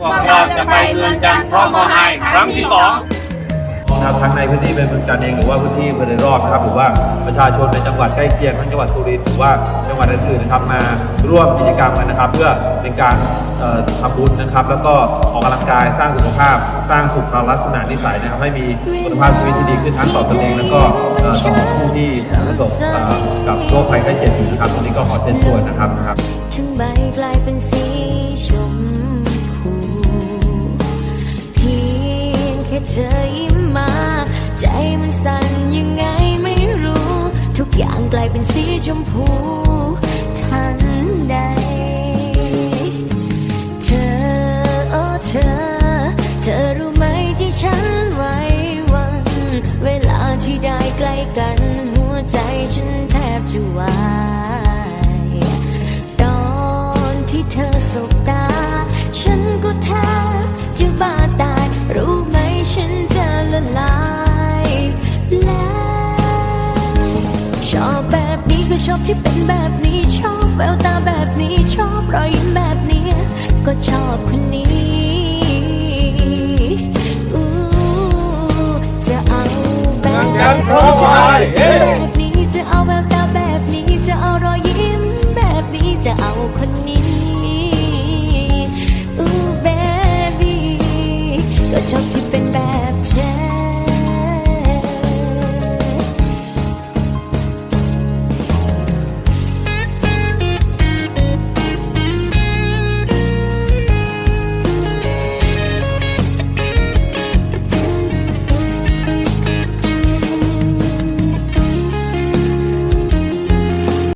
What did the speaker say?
พวกเราจะไปเมืองจันทร์พร้อมมอไอครั้งที่สองนะครับทั้งในพื้นที่เป็นเมืองจันทร์เองหรือว่าพื้นที่ภายในรอบนะครับหรือว่าประชาชนในจังหวัดใกล้เคียงทั้งจังหวัดสุรินทร์หรือว่าจังหวัดอื่นๆนะครับมาร่วมกิจกรรมกันนะครับ เพื่อเป็นการเอ่อทำบุญนะครับ แล้วก็ออกกำลังกายสร้างสุขภาพ สร้างสุขลักษณะนิสัยนะครับ ให้มีคุณภาพชีวิตที่ดีขึ้นทั้งต่อตนเองแล้วก็เอ่อต่อผู้ที่ประสบเอ่อกับโรคภัยไข้เจ็บอยู่นะครับตรงนี้ก็ขอเชิญชวนนะครับนะครับ เธอยิ้มมา ใจมันสั่นยังไงไม่รู้ ทุกอย่างกลายเป็นสีชมพูทันใด เธอโอ้เธอ เธอรู้ไหมที่ฉันไว้วัน เวลาที่ได้ใกล้กัน หัวใจฉันแทบจะวาย ฉันจะละลายแล้วชอบแบบนี้ก็ชอบที่เป็นแบบนี้ชอบแววตาแบบนี้ชอบรอยยิ้มแบบนี้ ก็ชอบคนนี้จะเอาแบบนี้จะเอาแบบนี้จะเอาแววตาแบบนี้จะเอารอยยิ้มแบบนี้จะเอาคนนี้